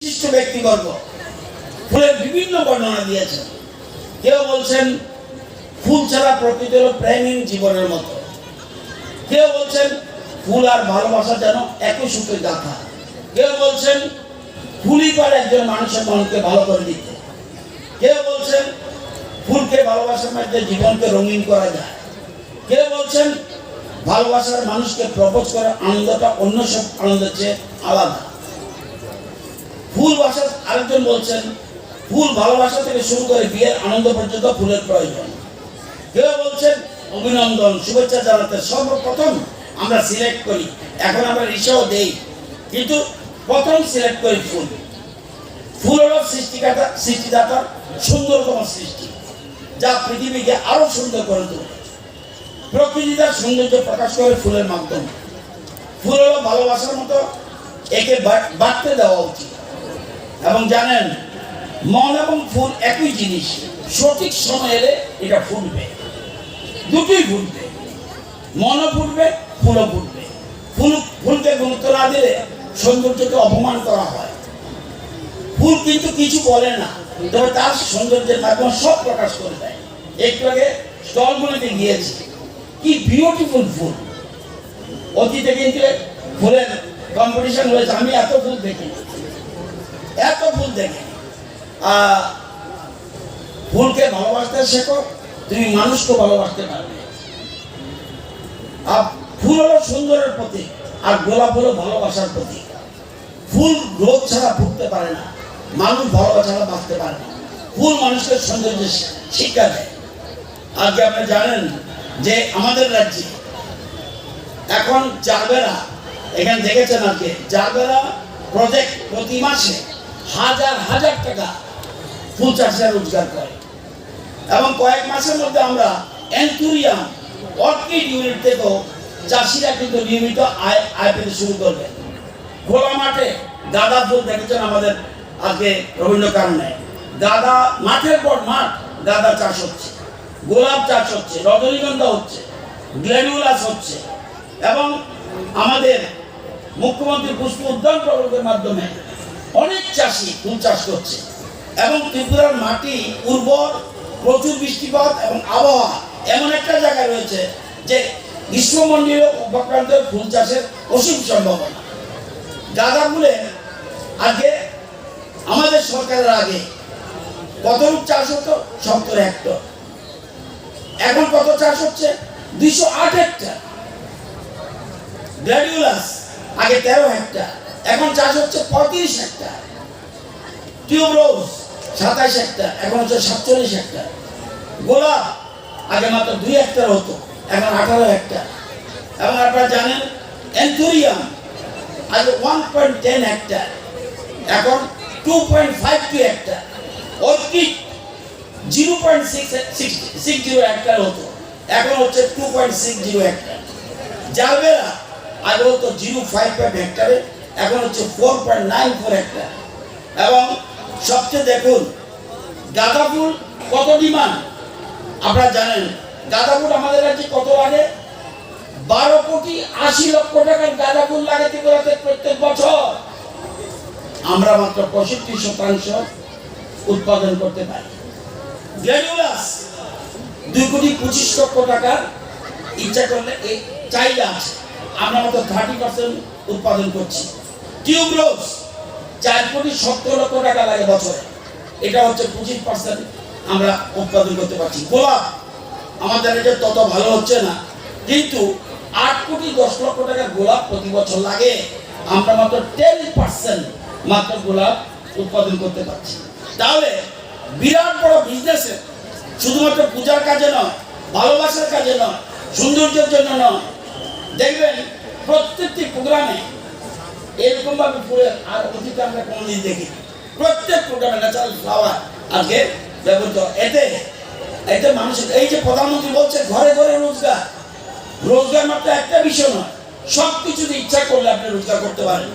বিশিষ্ট ব্যক্তিবর্গ ফুলের বিভিন্ন বর্ণনা দিয়েছেন। কেউ বলছেন, ফুল ছাড়া প্রকৃতি প্রেমহীন জীবনের মতো। কেউ বলছেন, ফুল আর ভালোবাসা যেন একই সুখে গাথা। কেউ বলছেন, ফুলই পারে একজন মানুষের মনকে ভালো করে দিতে। কেউ বলছেন, ফুলকে ভালোবাসার মধ্যে জীবনকে রঙিন করা যায়। কেউ বলছেন, ভালোবাসার মানুষকে প্রপোজ করার আনন্দটা অন্য সব আনন্দের চেয়ে আলাদা। ফুল ভাষা আরেকজন বলছেন ফুল ভালোবাসা থেকে শুরু করে বিয়ের আনন্দ পর্যন্ত ফুলের প্রয়োজন। কেউ বলছেন, অভিনন্দন, শুভেচ্ছা জানাতে সর্বপ্রথম আমরা সিলেক্ট করি, এখন আমরা রিসাও দেই। কিন্তু প্রথম সিলেক্ট করি ফুল। ফুল হল সৃষ্টিকাতা সৃষ্টিদাতার সুন্দরতম সৃষ্টি, যা পৃথিবীকে আরও সুন্দর করে তোলে। প্রকৃতি তার সৌন্দর্য প্রকাশ করে ফুলের মাধ্যমে। ফুল হলো ভালোবাসার মতো একে বাড়তে দেওয়া উচিত। এবং জানেন মন এবং ফুল একই জিনিস। সঠিক সময় এলে এটা ফুটবে দুটোই ফুটবে মনও ফুটবে ফুলও ফুটবে ফুল, ফুলকে গুরুত্ব না দিলে সৌন্দর্যকে অপমান করা হয়। ফুল কিন্তু কিছু বলে না, তবে তার সৌন্দর্যের মাধ্যমে সব প্রকাশ করে দেয়। একটু আগে স্টলগুলিতে গিয়েছি। কি বিউটিফুল ফুল। অতীতে কিন্তু ফুলের কম্পিটিশন হয়েছে আমি এত ফুল দেখি এত ফুল দেখি। ফুলকে ভালোবাসতে শেখো, তুমি মানুষকে ভালোবাসতে পারবে। আর ফুল হলো সুন্দরের প্রতীক, আর গোলাপ হলো ভালোবাসার প্রতীক। ফুল রোগ ছাড়া ফুটতে পারে না, মানুষ ভালোবাসা ছাড়া বাঁচতে পারে না। ফুল মানুষকে সৌন্দর্য শিক্ষা দেয়। আজকে আপনি জানেন যে আমাদের রাজ্যে এখন জারবেরা, এখানে দেখেছেন আজকে, জারবেরা প্রজেক্ট প্রতি মাসে হাজার হাজার টাকা ফুল চাষে রোজগার করে। এবং কয়েক মাসের মধ্যে আমরা অ্যান্থুরিয়াম অর্কিড ইউনিট থেকেও চাষিরা কিন্তু নিয়মিত আয় আয় পেতে শুরু করবে। খোলা মাঠে গাঁদা ফুল দেখেছেন আমাদের আজকে রবীন্দ্র কারণে গাঁদা মাঠের পর মাঠ গাঁদা চাষ হচ্ছে, গোলাপ চাষ হচ্ছে, রজনীগন্ধা হচ্ছে গ্ল্যাডিউলাস হচ্ছে। এবং আমাদের মুখ্যমন্ত্রী পুষ্প উদ্যান প্রকল্পের মাধ্যমে অনেক চাষি ফুল চাষ করছে। এবং ত্রিপুরার মাটি উর্বর, প্রচুর বৃষ্টিপাত এবং আবহাওয়া এমন একটা জায়গায় রয়েছে যে গ্রীষ্মমন্ডলীয় উপক্রান্তের ফুল চাষের অসীম সম্ভাবনা। গাঁদা আগে আমাদের সরকারের আগে কতরূপ চাষ হতো? সত্তর হেক্টর। এখন কত চাষ হচ্ছে? দুইশো আট হেক্টর। গ্ল্যাডিউলাস আগে তেরো হেক্টর। এখন চাষ হচ্ছে পঁয়ত্রিশ হেক্টর। টিউবরোজ সাতাইশ হেক্টর, এখন হচ্ছে সাতচল্লিশ হেক্টর। গোলাপ আগে মাত্র দুই হেক্টর হতো, এখন আঠারো হেক্টর। এবং আপনারা জানেন অ্যান্থুরিয়াম আগে ওয়ান পয়েন্ট টেন হেক্টর, এখন two point five two hectare. Orchid zero point six six zero hectare হতো, এখন হচ্ছে two point six zero hectare. Gerbera আগে হতো জিরো ফাইভ ফাইভ হেক্টরে এখন হচ্ছে four point nine four hectare এবং সবচেয়ে দেখুন গাঁদা ফুল কত ডিমান্ড? আপনারা জানেন গাঁদা ফুল আমাদের রাজ্যে কত লাগে? বারো কোটি আশি লক্ষ টাকার গাঁদা ফুল লাগে ত্রিপুরাতে প্রত্যেক বছর। আমরা মাত্র পঁয়ষট্টি শতাংশ উৎপাদন করতে পারি। দুই কোটি পঁচিশ লক্ষ টাকার ইচ্ছা করলে এই চাহিদা আছে। আমরা মাত্র থার্টি পার্সেন্ট উৎপাদন করছি। টিউবরোজ চার কোটি সত্তর লক্ষ টাকা লাগে বছরে। এটা হচ্ছে পঁচিশ পার্সেন্ট আমরা উৎপাদন করতে পারছি। গোলাপ আমাদের এটা তত ভালো হচ্ছে না। কিন্তু আট কোটি দশ লক্ষ টাকা গোলাপ প্রতি বছর লাগে। আমরা মাত্র টেন পার্সেন্ট মাত্র গোলাপ উৎপাদন করতে পারছি। তাহলে বিরাট বড় বিজনেসে শুধুমাত্র পূজার কাজে নয়, ভালোবাসার কাজে নয়, সৌন্দর্যের জন্য নয়। দেখবেন প্রত্যেকটি প্রোগ্রামে এরকম ভাবে ফুলের আর অতীতে আমরা কোনোদিন দেখি প্রত্যেক প্রোগ্রামে ন্যাচারাল ফ্লাওয়ার আজকে ব্যবহৃত এতে এতে মানুষের, এই যে প্রধানমন্ত্রী বলছে, ঘরে ঘরে রোজগার। রোজগার মাত্র একটা বিষয় নয় সব কিছুতে ইচ্ছা করলে আপনি রোজগার করতে পারেন।